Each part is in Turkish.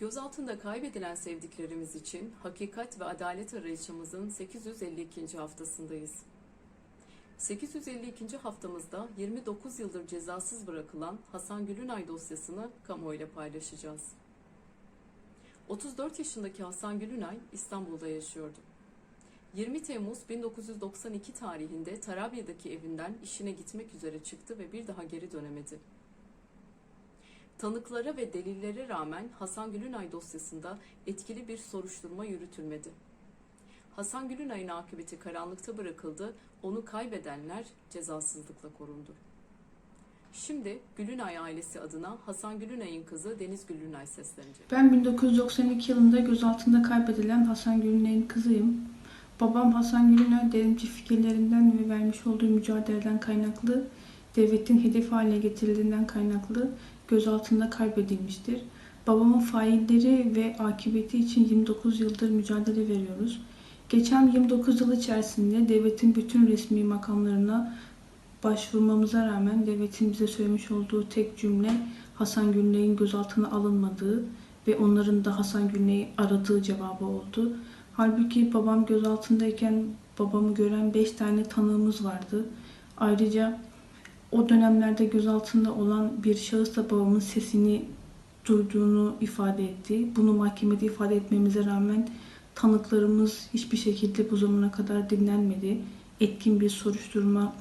Gözaltında kaybedilen sevdiklerimiz için hakikat ve adalet arayışımızın 852. haftasındayız. 852. haftamızda 29 yıldır cezasız bırakılan Hasan Gülünay dosyasını kamuoyuyla paylaşacağız. 34 yaşındaki Hasan Gülünay İstanbul'da yaşıyordu. 20 Temmuz 1992 tarihinde Tarabya'daki evinden işine gitmek üzere çıktı ve bir daha geri dönemedi. Tanıklara ve delillere rağmen Hasan Gülünay dosyasında etkili bir soruşturma yürütülmedi. Hasan Gülünay'ın akıbeti karanlıkta bırakıldı, onu kaybedenler cezasızlıkla korundu. Şimdi Gülünay ailesi adına Hasan Gülünay'ın kızı Deniz Gülünay seslenecek. Ben 1992 yılında gözaltında kaybedilen Hasan Gülünay'ın kızıyım. Babam Hasan Gülünay devrimci fikirlerinden ve vermiş olduğu mücadeleden kaynaklı, devletin hedef haline getirildiğinden kaynaklı gözaltında kaybedilmiştir. Babamın failleri ve akıbeti için 29 yıldır mücadele veriyoruz. Geçen 29 yıl içerisinde devletin bütün resmi makamlarına başvurmamıza rağmen devletin bize söylemiş olduğu tek cümle Hasan Gülnay'ın gözaltına alınmadığı ve onların da Hasan Gülnay'ı aradığı cevabı oldu. Halbuki babam gözaltındayken babamı gören 5 tane tanığımız vardı. Ayrıca o dönemlerde gözaltında olan bir şahıs da babamın sesini duyduğunu ifade etti. Bunu mahkemede ifade etmemize rağmen tanıklarımız hiçbir şekilde bu zamana kadar dinlenmedi. Etkin bir soruşturma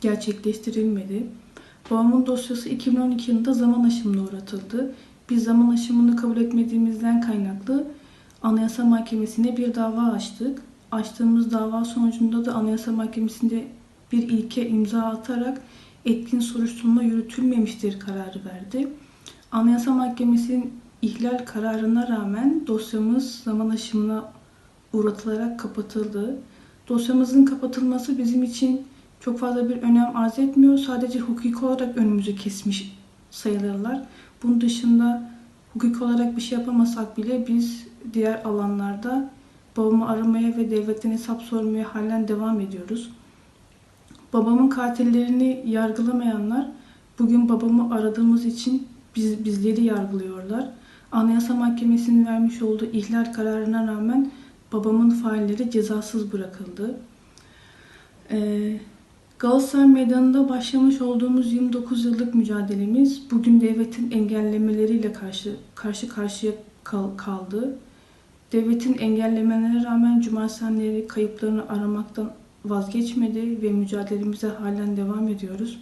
gerçekleştirilmedi. Babamın dosyası 2012 yılında zaman aşımına uğratıldı. Biz zaman aşımını kabul etmediğimizden kaynaklı Anayasa Mahkemesi'ne bir dava açtık. Açtığımız dava sonucunda da Anayasa Mahkemesi'nde bir ilke imza atarak etkin soruşturma yürütülmemiştir kararı verdi. Anayasa Mahkemesi'nin ihlal kararına rağmen dosyamız zaman aşımına uğratılarak kapatıldı. Dosyamızın kapatılması bizim için çok fazla bir önem arz etmiyor. Sadece hukuki olarak önümüzü kesmiş sayılırlar. Bunun dışında hukuki olarak bir şey yapamasak bile biz diğer alanlarda babamı aramaya ve devletten hesap sormaya halen devam ediyoruz. Babamın katillerini yargılamayanlar bugün babamı aradığımız için biz, bizleri yargılıyorlar. Anayasa Mahkemesi'nin vermiş olduğu ihlal kararına rağmen babamın failleri cezasız bırakıldı. Ee, Galatasaray Meydanı'nda başlamış olduğumuz 29 yıllık mücadelemiz bugün devletin engellemeleriyle karşı karşı karşıya kal- kaldı. Devletin engellemelerine rağmen cumartesileri kayıplarını aramaktan vazgeçmedi ve mücadelemize halen devam ediyoruz.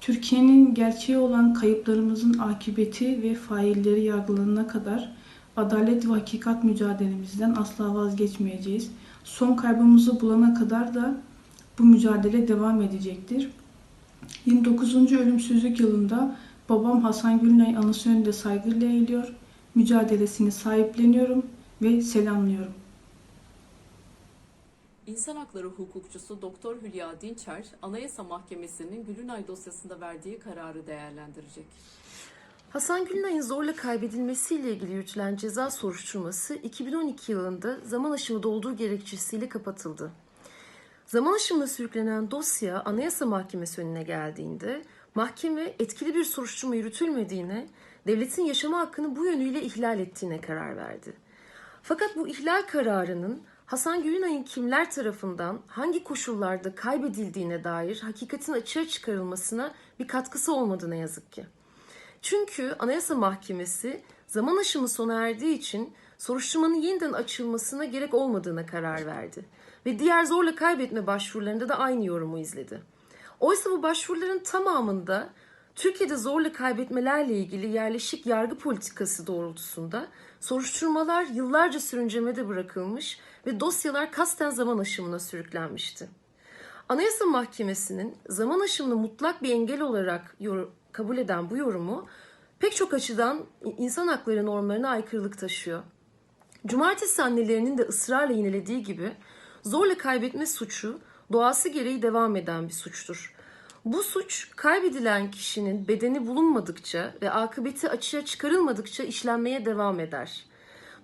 Türkiye'nin gerçeği olan kayıplarımızın akıbeti ve failleri yargılanana kadar adalet ve hakikat mücadelemizden asla vazgeçmeyeceğiz. Son kaybımızı bulana kadar da bu mücadele devam edecektir. 29. ölümsüzlük yılında babam Hasan Gülnay anısı önünde saygıyla eğiliyor. Mücadelesini sahipleniyorum ve selamlıyorum. İnsan hakları hukukçusu Doktor Hülya Dinçer, Anayasa Mahkemesi'nin Gülünay dosyasında verdiği kararı değerlendirecek. Hasan Gülnay'ın zorla kaybedilmesiyle ilgili yürütülen ceza soruşturması 2012 yılında zaman aşımı dolduğu gerekçesiyle kapatıldı. Zaman aşımına sürüklenen dosya Anayasa Mahkemesi önüne geldiğinde mahkeme etkili bir soruşturma yürütülmediğine, devletin yaşama hakkını bu yönüyle ihlal ettiğine karar verdi. Fakat bu ihlal kararının Hasan Gülünay'ın kimler tarafından hangi koşullarda kaybedildiğine dair hakikatin açığa çıkarılmasına bir katkısı olmadı ne yazık ki. Çünkü Anayasa Mahkemesi zaman aşımı sona erdiği için soruşturmanın yeniden açılmasına gerek olmadığına karar verdi. Ve diğer zorla kaybetme başvurularında da aynı yorumu izledi. Oysa bu başvuruların tamamında Türkiye'de zorla kaybetmelerle ilgili yerleşik yargı politikası doğrultusunda soruşturmalar yıllarca sürüncemede bırakılmış ve dosyalar kasten zaman aşımına sürüklenmişti. Anayasa Mahkemesi'nin zaman aşımını mutlak bir engel olarak kabul eden bu yorumu pek çok açıdan insan hakları normlarına aykırılık taşıyor. Cumartesi annelerinin de ısrarla yinelediği gibi zorla kaybetme suçu doğası gereği devam eden bir suçtur. Bu suç kaybedilen kişinin bedeni bulunmadıkça ve akıbeti açığa çıkarılmadıkça işlenmeye devam eder.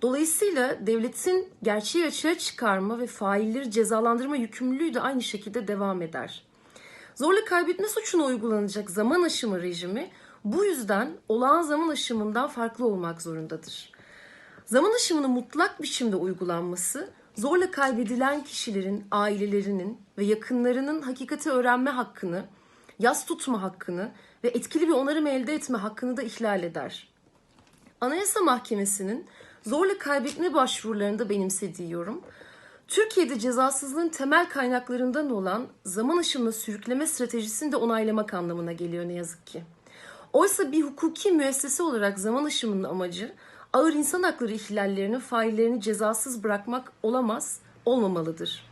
Dolayısıyla devletin gerçeği açığa çıkarma ve failleri cezalandırma yükümlülüğü de aynı şekilde devam eder. Zorla kaybetme suçuna uygulanacak zaman aşımı rejimi bu yüzden olağan zaman aşımından farklı olmak zorundadır. Zaman aşımının mutlak biçimde uygulanması, zorla kaybedilen kişilerin, ailelerinin ve yakınlarının hakikati öğrenme hakkını, yas tutma hakkını ve etkili bir onarım elde etme hakkını da ihlal eder. Anayasa Mahkemesi'nin zorla kaybetme başvurularında benimsediği yorum, Türkiye'de cezasızlığın temel kaynaklarından olan zaman aşımına sürükleme stratejisini de onaylamak anlamına geliyor ne yazık ki. Oysa bir hukuki müessese olarak zaman aşımının amacı ağır insan hakları ihlallerinin faillerini cezasız bırakmak olamaz, olmamalıdır.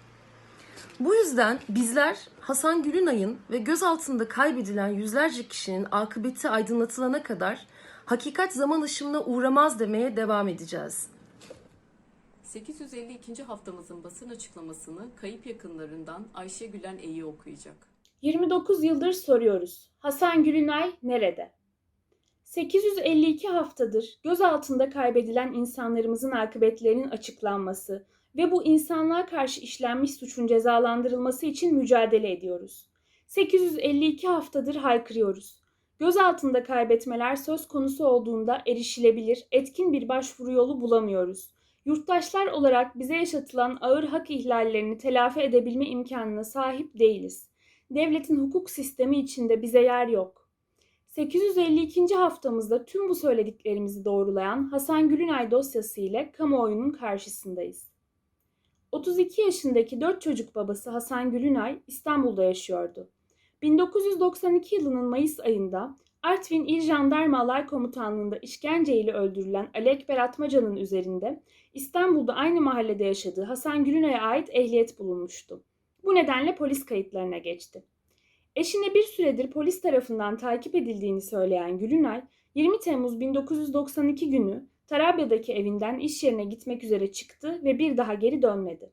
Bu yüzden bizler Hasan Gülünay'ın ve gözaltında kaybedilen yüzlerce kişinin akıbeti aydınlatılana kadar hakikat zaman aşımına uğramaz demeye devam edeceğiz. 852. haftamızın basın açıklamasını kayıp yakınlarından Ayşe Gülen Eyi okuyacak. 29 yıldır soruyoruz. Hasan Gülünay nerede? 852 haftadır gözaltında kaybedilen insanlarımızın akıbetlerinin açıklanması ve bu insanlığa karşı işlenmiş suçun cezalandırılması için mücadele ediyoruz. 852 haftadır haykırıyoruz. Gözaltında kaybetmeler söz konusu olduğunda erişilebilir, etkin bir başvuru yolu bulamıyoruz. Yurttaşlar olarak bize yaşatılan ağır hak ihlallerini telafi edebilme imkanına sahip değiliz. Devletin hukuk sistemi içinde bize yer yok. 852. haftamızda tüm bu söylediklerimizi doğrulayan Hasan Gülünay dosyası ile kamuoyunun karşısındayız. 32 yaşındaki 4 çocuk babası Hasan Gülünay İstanbul'da yaşıyordu. 1992 yılının Mayıs ayında Artvin İl Jandarma Alay Komutanlığı'nda işkenceyle öldürülen Ali Ekber Atmaca'nın üzerinde İstanbul'da aynı mahallede yaşadığı Hasan Gülünay'a ait ehliyet bulunmuştu. Bu nedenle polis kayıtlarına geçti. Eşine bir süredir polis tarafından takip edildiğini söyleyen Gülünay, 20 Temmuz 1992 günü Tarabya'daki evinden iş yerine gitmek üzere çıktı ve bir daha geri dönmedi.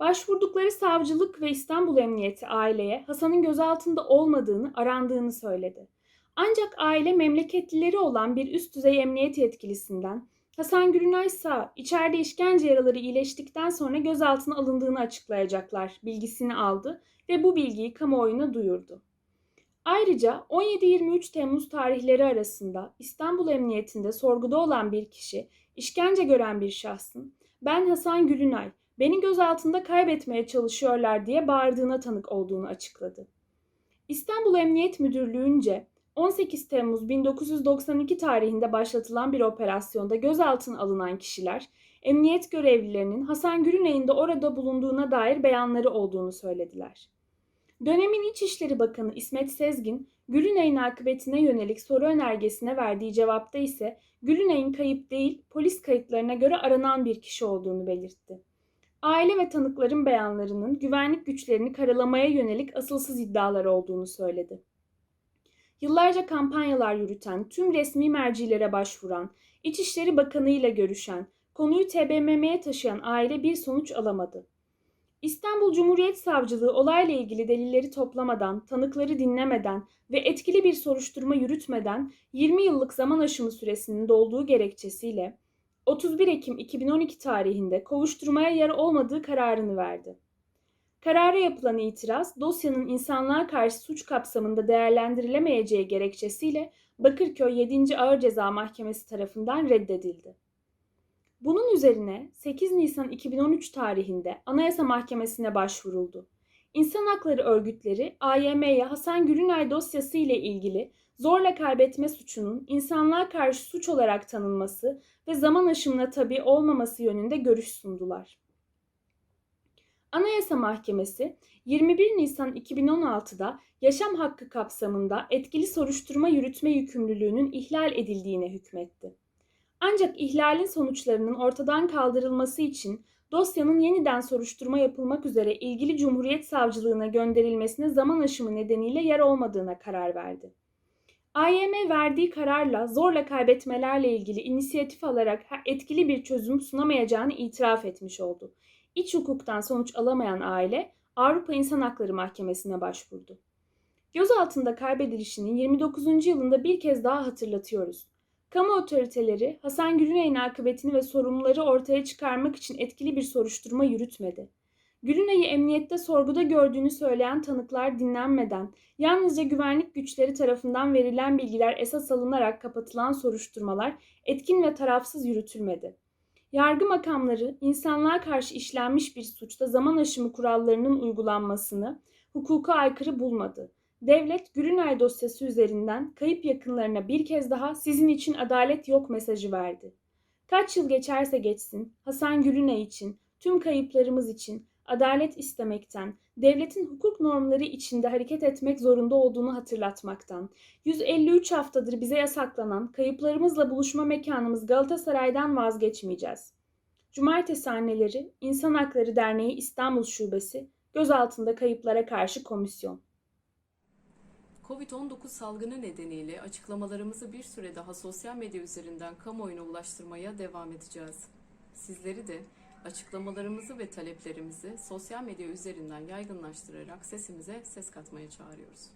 Başvurdukları savcılık ve İstanbul Emniyeti aileye Hasan'ın gözaltında olmadığını, arandığını söyledi. Ancak aile memleketlileri olan bir üst düzey emniyet yetkilisinden Hasan Gülünay sağ, içeride işkence yaraları iyileştikten sonra gözaltına alındığını açıklayacaklar bilgisini aldı ve bu bilgiyi kamuoyuna duyurdu. Ayrıca 17-23 Temmuz tarihleri arasında İstanbul Emniyetinde sorguda olan bir kişi, işkence gören bir şahsın ben Hasan Gülünay, beni gözaltında kaybetmeye çalışıyorlar diye bağırdığına tanık olduğunu açıkladı. İstanbul Emniyet Müdürlüğü'nce 18 Temmuz 1992 tarihinde başlatılan bir operasyonda gözaltına alınan kişiler, emniyet görevlilerinin Hasan Gülünay'ın da orada bulunduğuna dair beyanları olduğunu söylediler. Dönemin İçişleri Bakanı İsmet Sezgin, Gülünay'ın akıbetine yönelik soru önergesine verdiği cevapta ise Gülünay'ın kayıp değil, polis kayıtlarına göre aranan bir kişi olduğunu belirtti. Aile ve tanıkların beyanlarının güvenlik güçlerini karalamaya yönelik asılsız iddialar olduğunu söyledi. Yıllarca kampanyalar yürüten, tüm resmi mercilere başvuran, İçişleri Bakanı ile görüşen, konuyu TBMM'ye taşıyan aile bir sonuç alamadı. İstanbul Cumhuriyet Savcılığı olayla ilgili delilleri toplamadan, tanıkları dinlemeden ve etkili bir soruşturma yürütmeden 20 yıllık zaman aşımı süresinin dolduğu gerekçesiyle 31 Ekim 2012 tarihinde kovuşturmaya yer olmadığı kararını verdi. Karara yapılan itiraz dosyanın insanlığa karşı suç kapsamında değerlendirilemeyeceği gerekçesiyle Bakırköy 7. Ağır Ceza Mahkemesi tarafından reddedildi. Bunun üzerine 8 Nisan 2013 tarihinde Anayasa Mahkemesi'ne başvuruldu. İnsan hakları örgütleri AYM'ye Hasan Gülünay dosyası ile ilgili zorla kaybetme suçunun insanlığa karşı suç olarak tanınması ve zaman aşımına tabi olmaması yönünde görüş sundular. Anayasa Mahkemesi 21 Nisan 2016'da yaşam hakkı kapsamında etkili soruşturma yürütme yükümlülüğünün ihlal edildiğine hükmetti. Ancak ihlalin sonuçlarının ortadan kaldırılması için dosyanın yeniden soruşturma yapılmak üzere ilgili Cumhuriyet Savcılığına gönderilmesine zaman aşımı nedeniyle yer olmadığına karar verdi. AYM verdiği kararla zorla kaybetmelerle ilgili inisiyatif alarak etkili bir çözüm sunamayacağını itiraf etmiş oldu. İç hukuktan sonuç alamayan aile Avrupa İnsan Hakları Mahkemesi'ne başvurdu. Gözaltında kaybedilişinin 29. yılında bir kez daha hatırlatıyoruz. Kamu otoriteleri Hasan Gülünay'ın akıbetini ve sorumluları ortaya çıkarmak için etkili bir soruşturma yürütmedi. Gülünay'ı emniyette sorguda gördüğünü söyleyen tanıklar dinlenmeden, yalnızca güvenlik güçleri tarafından verilen bilgiler esas alınarak kapatılan soruşturmalar etkin ve tarafsız yürütülmedi. Yargı makamları insanlığa karşı işlenmiş bir suçta zaman aşımı kurallarının uygulanmasını hukuka aykırı bulmadı. Devlet Gülünay dosyası üzerinden kayıp yakınlarına bir kez daha sizin için adalet yok mesajı verdi. Kaç yıl geçerse geçsin Hasan Gülünay için, tüm kayıplarımız için adalet istemekten, devletin hukuk normları içinde hareket etmek zorunda olduğunu hatırlatmaktan, 153 haftadır bize yasaklanan kayıplarımızla buluşma mekanımız Galatasaray'dan vazgeçmeyeceğiz. Cumartesi Anneleri İnsan Hakları Derneği İstanbul Şubesi Gözaltında Kayıplara Karşı Komisyon Covid-19 salgını nedeniyle açıklamalarımızı bir süre daha sosyal medya üzerinden kamuoyuna ulaştırmaya devam edeceğiz. Sizleri de açıklamalarımızı ve taleplerimizi sosyal medya üzerinden yaygınlaştırarak sesimize ses katmaya çağırıyoruz.